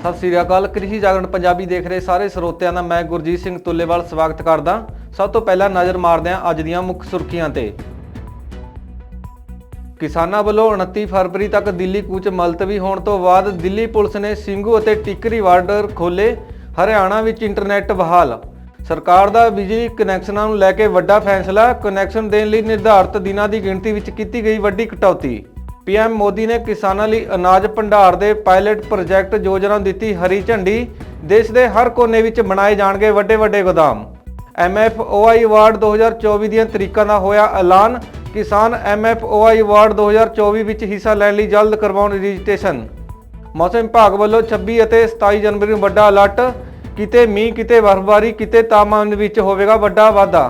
ਸਤਿ ਸ੍ਰੀ ਅਕਾਲ, ਕ੍ਰਿਸ਼ੀ ਜਾਗਰਣ ਪੰਜਾਬੀ ਦੇਖ ਰਹੇ ਸਾਰੇ ਸਰੋਤਿਆਂ ਦਾ ਮੈਂ ਗੁਰਜੀਤ ਸਿੰਘ ਤੁੱਲੇਵਾਲ ਸਵਾਗਤ ਕਰਦਾ। ਸਭ ਤੋਂ ਪਹਿਲਾਂ ਨਜ਼ਰ ਮਾਰਦੇ ਹਾਂ ਅੱਜ ਦੀਆਂ ਮੁੱਖ ਸੁਰਖੀਆਂ ਤੇ। ਕਿਸਾਨਾਂ ਵੱਲੋਂ 29 ਫਰਵਰੀ ਤੱਕ ਦਿੱਲੀ ਕੂਚ ਮਲਤਵੀ ਹੋਣ ਤੋਂ ਬਾਅਦ ਦਿੱਲੀ ਪੁਲਿਸ ਨੇ ਸਿੰਘੂ ਅਤੇ ਟਿੱਕਰੀ ਵਾਰਡਰ ਖੋਲੇ ਹਰਿਆਣਾ ਵਿੱਚ ਇੰਟਰਨੈਟ ਬਹਾਲ। ਸਰਕਾਰ ਦਾ ਬਿਜਲੀ ਕਨੈਕਸ਼ਨਾਂ ਨੂੰ ਲੈ ਕੇ ਵੱਡਾ ਫੈਸਲਾ, ਕਨੈਕਸ਼ਨ ਦੇਣ ਲਈ ਨਿਰਧਾਰਤ ਦਿਨਾਂ ਦੀ ਗਿਣਤੀ ਵਿੱਚ ਕੀਤੀ ਗਈ ਵੱਡੀ ਕਟੌਤੀ। ਪੀਐਮ ਮੋਦੀ ਨੇ ਕਿਸਾਨਾਂ ਲਈ ਅਨਾਜ ਭੰਡਾਰ ਦੇ ਪਾਇਲਟ ਪ੍ਰੋਜੈਕਟ ਯੋਜਨਾ ਦਿੱਤੀ ਹਰੀ ਝੰਡੀ। ਦੇਸ਼ ਦੇ ਹਰ ਕੋਨੇ ਵਿੱਚ ਬਣਾਏ ਜਾਣਗੇ ਵੱਡੇ ਵੱਡੇ ਗੋਦਾਮ ਐਮਐਫਓਆਈ ਅਵਾਰਡ 2024 ਦੀਆਂ ਤਰੀਕਾਂ ਦਾ ਹੋਇਆ ਐਲਾਨ। ਕਿਸਾਨ ਐਮਐਫਓਆਈ ਅਵਾਰਡ 2024 ਵਿੱਚ ਹਿੱਸਾ ਲੈਣ ਲਈ ਜਲਦ ਕਰਵਾਉਣ ਰਜਿਸਟ੍ਰੇਸ਼ਨ। ਮੌਸਮ ਵਿਭਾਗ ਵੱਲੋਂ 26 ਅਤੇ 27 ਜਨਵਰੀ ਨੂੰ ਵੱਡਾ ਅਲਰਟ। ਕਿਤੇ ਮੀਂਹ, ਕਿਤੇ ਬਰਫ਼ਬਾਰੀ, ਕਿਤੇ ਤਾਪਮਾਨ ਵਿੱਚ ਹੋਵੇਗਾ ਵੱਡਾ ਵਾਧਾ।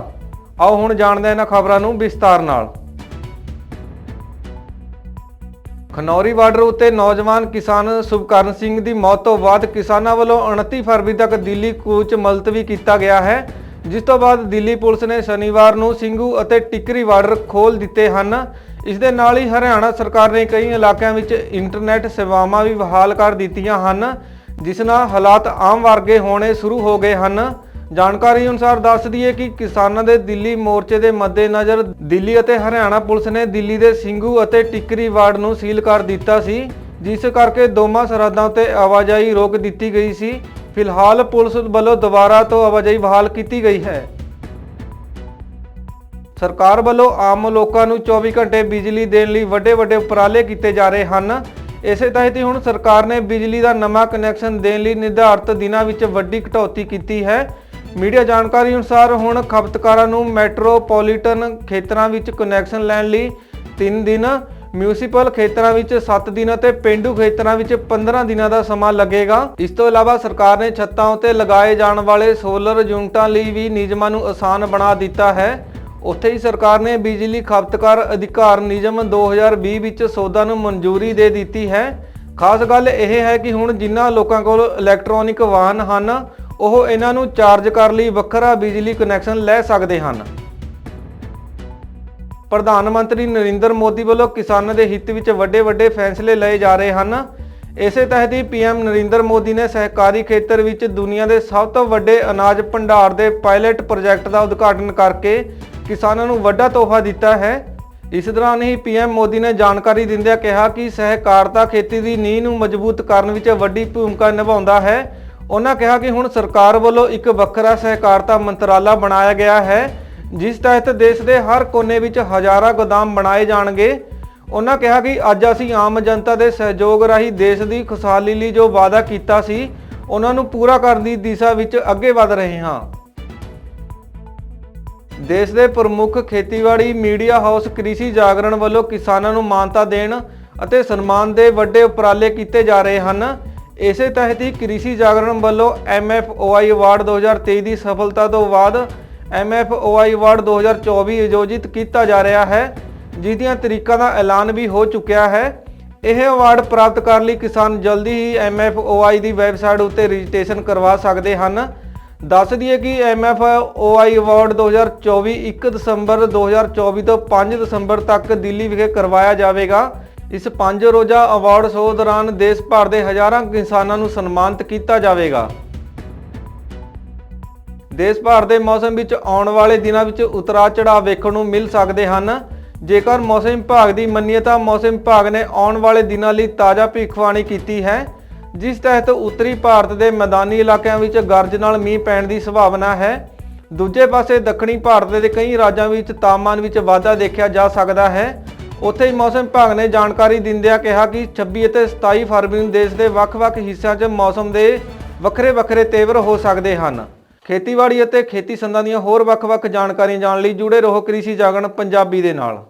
ਆਓ ਹੁਣ ਜਾਣਦੇ ਹਾਂ ਇਹਨਾਂ ਖਬਰਾਂ ਨੂੰ ਵਿਸਤਾਰ ਨਾਲ। ਖਨੌਰੀ ਬਾਰਡਰ ਉੱਤੇ ਨੌਜਵਾਨ ਕਿਸਾਨ ਸੁਭਕਰਨ ਸਿੰਘ ਦੀ ਮੌਤ ਤੋਂ ਬਾਅਦ ਕਿਸਾਨਾਂ ਵੱਲੋਂ 29 ਫਰਵਰੀ ਤੱਕ ਦਿੱਲੀ ਕੂਚ ਮੁਲਤਵੀ ਕੀਤਾ ਗਿਆ ਹੈ, ਜਿਸ ਤੋਂ ਬਾਅਦ ਦਿੱਲੀ ਪੁਲਿਸ ਨੇ ਸ਼ਨੀਵਾਰ ਨੂੰ ਸਿੰਘੂ ਅਤੇ ਟਿੱਕਰੀ ਬਾਰਡਰ ਖੋਲ ਦਿੱਤੇ ਹਨ। ਇਸ ਦੇ ਨਾਲ ਹੀ ਹਰਿਆਣਾ ਸਰਕਾਰ ਨੇ ਕਈ ਇਲਾਕਿਆਂ ਵਿੱਚ ਇੰਟਰਨੈਟ ਸੇਵਾਵਾਂ ਵੀ ਬਹਾਲ ਕਰ ਦਿੱਤੀਆਂ ਹਨ, ਜਿਸ ਨਾਲ ਹਾਲਾਤ ਆਮ ਵਰਗੇ ਹੋਣੇ ਸ਼ੁਰੂ ਹੋ ਗਏ ਹਨ। ਜਾਣਕਾਰੀ ਅਨੁਸਾਰ ਦੱਸ ਦਈਏ ਕਿ ਕਿਸਾਨਾਂ ਦੇ ਦਿੱਲੀ ਮੋਰਚੇ ਦੇ ਮੱਦੇਨਜ਼ਰ ਦਿੱਲੀ ਅਤੇ ਹਰਿਆਣਾ ਪੁਲਿਸ ਨੇ ਦਿੱਲੀ ਦੇ ਸਿੰਘੂ ਅਤੇ ਟਿੱਕਰੀ ਵਾਰਡ ਨੂੰ ਸੀਲ ਕਰ ਦਿੱਤਾ ਸੀ, ਜਿਸ ਕਰਕੇ ਦੋਵਾਂ ਸਰਹੱਦਾਂ ਉੱਤੇ ਆਵਾਜਾਈ ਰੋਕ ਦਿੱਤੀ ਗਈ ਸੀ। ਫਿਲਹਾਲ ਪੁਲਿਸ ਵੱਲੋਂ ਦੁਬਾਰਾ ਤੋਂ ਆਵਾਜਾਈ ਬਹਾਲ ਕੀਤੀ ਗਈ ਹੈ। ਸਰਕਾਰ ਵੱਲੋਂ ਆਮ ਲੋਕਾਂ ਨੂੰ 24 ਘੰਟੇ ਬਿਜਲੀ ਦੇਣ ਲਈ ਵੱਡੇ ਵੱਡੇ ਉਪਰਾਲੇ ਕੀਤੇ ਜਾ ਰਹੇ ਹਨ। ਇਸੇ ਤਹਿਤ ਹੀ ਹੁਣ ਸਰਕਾਰ ਨੇ ਬਿਜਲੀ ਦਾ ਨਵਾਂ ਕਨੈਕਸ਼ਨ ਦੇਣ ਲਈ ਨਿਰਧਾਰਤ ਦਿਨਾਂ ਵਿੱਚ ਵੱਡੀ ਕਟੌਤੀ ਕੀਤੀ ਹੈ। ਮੀਡੀਆ ਜਾਣਕਾਰੀ ਅਨੁਸਾਰ ਹੁਣ ਖਪਤਕਾਰਾਂ ਨੂੰ ਮੈਟਰੋਪੋਲੀਟਨ ਖੇਤਰਾਂ ਵਿੱਚ ਕਨੈਕਸ਼ਨ ਲੈਣ ਲਈ 3 ਦਿਨ ਮਿਊਨਿਸਪਲ ਖੇਤਰਾਂ ਵਿੱਚ 7 ਦਿਨ ਅਤੇ ਪਿੰਡੂ ਖੇਤਰਾਂ ਵਿੱਚ 15 ਦਿਨਾਂ ਦਾ ਸਮਾਂ ਲੱਗੇਗਾ। ਇਸ ਤੋਂ ਇਲਾਵਾ ਸਰਕਾਰ ਨੇ ਛੱਤਾਂ ਉੱਤੇ ਲਗਾਏ ਜਾਣ ਵਾਲੇ ਸੋਲਰ ਯੂਨਿਟਾਂ ਲਈ ਵੀ ਨਿਯਮਾਂ ਨੂੰ ਆਸਾਨ ਬਣਾ ਦਿੱਤਾ ਹੈ। ਉੱਥੇ ਹੀ ਸਰਕਾਰ ਨੇ ਬਿਜਲੀ ਖਪਤਕਾਰ ਅਧਿਕਾਰ ਨਿਯਮ 2020 ਵਿੱਚ ਸੋਧਾਂ ਨੂੰ ਮਨਜ਼ੂਰੀ ਦੇ ਦਿੱਤੀ ਹੈ। ਖਾਸ ਗੱਲ ਇਹ ਹੈ ਕਿ ਹੁਣ ਜਿਨ੍ਹਾਂ ਲੋਕਾਂ ਕੋਲ ਇਲੈਕਟ੍ਰੋਨਿਕ ਵਾਹਨ ਹਨ ਉਹ ਇਹਨਾਂ ਨੂੰ ਚਾਰਜ ਕਰਨ ਲਈ ਵੱਖਰਾ ਬਿਜਲੀ ਕਨੈਕਸ਼ਨ ਲੈ ਸਕਦੇ ਹਨ। ਪ੍ਰਧਾਨ ਮੰਤਰੀ ਨਰਿੰਦਰ ਮੋਦੀ ਵੱਲੋਂ ਕਿਸਾਨਾਂ ਦੇ ਹਿੱਤ ਵਿੱਚ ਵੱਡੇ ਵੱਡੇ ਫੈਸਲੇ ਲਏ ਜਾ ਰਹੇ ਹਨ। ਇਸੇ ਤਹਿਤ ਹੀ ਪੀਐਮ ਨਰਿੰਦਰ ਮੋਦੀ ਨੇ ਸਹਿਕਾਰੀ ਖੇਤਰ ਵਿੱਚ ਦੁਨੀਆ ਦੇ ਸਭ ਤੋਂ ਵੱਡੇ ਅਨਾਜ ਭੰਡਾਰ ਦੇ ਪਾਇਲਟ ਪ੍ਰੋਜੈਕਟ ਦਾ ਉਦਘਾਟਨ ਕਰਕੇ ਕਿਸਾਨਾਂ ਨੂੰ ਵੱਡਾ ਤੋਹਫਾ ਦਿੱਤਾ ਹੈ। ਇਸ ਦੌਰਾਨ ਹੀ ਪੀਐਮ ਮੋਦੀ ਨੇ ਜਾਣਕਾਰੀ ਦਿੰਦਿਆਂ ਕਿਹਾ ਕਿ ਸਹਿਕਾਰਤਾ ਖੇਤੀ ਦੀ ਨੀਂਹ ਨੂੰ ਮਜ਼ਬੂਤ ਕਰਨ ਵਿੱਚ ਵੱਡੀ ਭੂਮਿਕਾ ਨਿਭਾਉਂਦਾ ਹੈ। ਉਹਨਾਂ ਕਿਹਾ ਕਿ ਹੁਣ ਸਰਕਾਰ ਵੱਲੋਂ ਇੱਕ ਵੱਖਰਾ ਸਹਿਕਾਰਤਾ ਮੰਤਰਾਲਾ ਬਣਾਇਆ ਗਿਆ ਹੈ, ਜਿਸ ਤਹਿਤ ਦੇਸ਼ ਦੇ ਹਰ ਕੋਨੇ ਵਿੱਚ ਹਜ਼ਾਰਾਂ ਗੋਦਾਮ ਬਣਾਏ ਜਾਣਗੇ। ਉਹਨਾਂ ਕਿਹਾ ਕਿ ਅੱਜ ਅਸੀਂ ਆਮ ਜਨਤਾ ਦੇ ਸਹਿਯੋਗ ਰਾਹੀਂ ਦੇਸ਼ ਦੀ ਖੁਸ਼ਹਾਲੀ ਲਈ ਜੋ ਵਾਅਦਾ ਕੀਤਾ ਸੀ, ਉਹਨਾਂ ਨੂੰ ਪੂਰਾ ਕਰਨ ਦੀ ਦਿਸ਼ਾ ਵਿੱਚ ਅੱਗੇ ਵਧ ਰਹੇ ਹਾਂ। ਦੇਸ਼ ਦੇ ਪ੍ਰਮੁੱਖ ਖੇਤੀਬਾੜੀ ਮੀਡੀਆ ਹਾਊਸ ਕ੍ਰਿਸ਼ੀ ਜਾਗਰਣ ਵੱਲੋਂ ਕਿਸਾਨਾਂ ਨੂੰ ਮਾਨਤਾ ਦੇਣ ਅਤੇ ਸਨਮਾਨ ਦੇ ਵੱਡੇ ਉਪਰਾਲੇ ਕੀਤੇ ਜਾ ਰਹੇ ਹਨ। ਇਸੇ ਤਹਿਤ ਹੀ ਕ੍ਰਿਸ਼ੀ ਜਾਗਰਣ ਵੱਲੋਂ ਐਮਐਫਓਆਈ ਅਵਾਰਡ 2023 ਦੀ ਸਫਲਤਾ ਤੋਂ ਬਾਅਦ ਐਮਐਫਓਆਈ ਅਵਾਰਡ 2024 ਆਯੋਜਿਤ ਕੀਤਾ ਜਾ ਰਿਹਾ ਹੈ ਜਿਸ ਦੀਆਂ ਤਰੀਕਾਂ ਦਾ ਐਲਾਨ ਵੀ ਹੋ ਚੁੱਕਿਆ ਹੈ। ਇਹ ਅਵਾਰਡ ਪ੍ਰਾਪਤ ਕਰਨ ਲਈ ਕਿਸਾਨ ਜਲਦੀ ਹੀ ਐਮਐਫਓਆਈ ਦੀ ਵੈਬਸਾਈਟ ਉੱਤੇ ਰਜਿਸਟ੍ਰੇਸ਼ਨ ਕਰਵਾ ਸਕਦੇ ਹਨ। ਦੱਸ ਦਈਏ ਕਿ ਐਮਐਫਓਆਈ ਅਵਾਰਡ 2024 1 ਦਸੰਬਰ 2024 ਤੋਂ 5 ਦਸੰਬਰ ਤੱਕ ਦਿੱਲੀ ਵਿਖੇ ਕਰਵਾਇਆ ਜਾਵੇਗਾ। ਇਸ ਪੰਜ ਰੋਜ਼ਾ ਅਵਾਰਡ ਸ਼ੋਅ ਦੌਰਾਨ ਦੇਸ਼ ਭਰ ਦੇ ਹਜ਼ਾਰਾਂ ਕਿਸਾਨਾਂ ਨੂੰ ਸਨਮਾਨਿਤ ਕੀਤਾ ਜਾਵੇਗਾ। ਦੇਸ਼ ਭਰ ਦੇ ਮੌਸਮ ਵਿੱਚ ਆਉਣ ਵਾਲੇ ਦਿਨਾਂ ਵਿੱਚ ਉਤਰਾਅ ਚੜਾਅ ਵੇਖਣ ਨੂੰ ਮਿਲ ਸਕਦੇ ਹਨ। ਜੇਕਰ ਮੌਸਮ ਵਿਭਾਗ ਦੀ ਮੰਨੀਏ ਤਾਂ ਮੌਸਮ ਵਿਭਾਗ ਨੇ ਆਉਣ ਵਾਲੇ ਦਿਨਾਂ ਲਈ ਤਾਜ਼ਾ ਭਵਿੱਖਬਾਣੀ ਕੀਤੀ ਹੈ, ਜਿਸ ਤਹਿਤ ਉੱਤਰੀ ਭਾਰਤ ਦੇ ਮੈਦਾਨੀ ਇਲਾਕਿਆਂ ਵਿੱਚ ਗਰਜ ਨਾਲ ਮੀਂਹ ਪੈਣ ਦੀ ਸੰਭਾਵਨਾ ਹੈ। ਦੂਜੇ ਪਾਸੇ ਦੱਖਣੀ ਭਾਰਤ ਦੇ ਕਈ ਰਾਜਾਂ ਵਿੱਚ ਤਾਪਮਾਨ ਵਿੱਚ ਵਾਧਾ ਦੇਖਿਆ ਜਾ ਸਕਦਾ ਹੈ। ਉੱਥੇ ਹੀ ਮੌਸਮ ਵਿਭਾਗ ਨੇ ਜਾਣਕਾਰੀ ਦਿੰਦਿਆਂ ਕਿਹਾ ਕਿ 26 ਅਤੇ 27 ਫਰਵਰੀ ਨੂੰ ਦੇਸ਼ ਦੇ ਵੱਖ-ਵੱਖ ਹਿੱਸਿਆਂ 'ਚ ਮੌਸਮ ਦੇ ਵੱਖਰੇ-ਵੱਖਰੇ ਤੇਵਰ ਹੋ ਸਕਦੇ ਹਨ। ਖੇਤੀਬਾੜੀ ਅਤੇ ਖੇਤੀ ਸੰਦਾਂ ਦੀਆਂ ਹੋਰ ਵੱਖ-ਵੱਖ ਜਾਣਕਾਰੀਆਂ ਜਾਣ ਲਈ ਜੁੜੇ ਰਹੋ ਕ੍ਰਿਸ਼ੀ ਜਾਗਣ ਪੰਜਾਬੀ ਦੇ ਨਾਲ।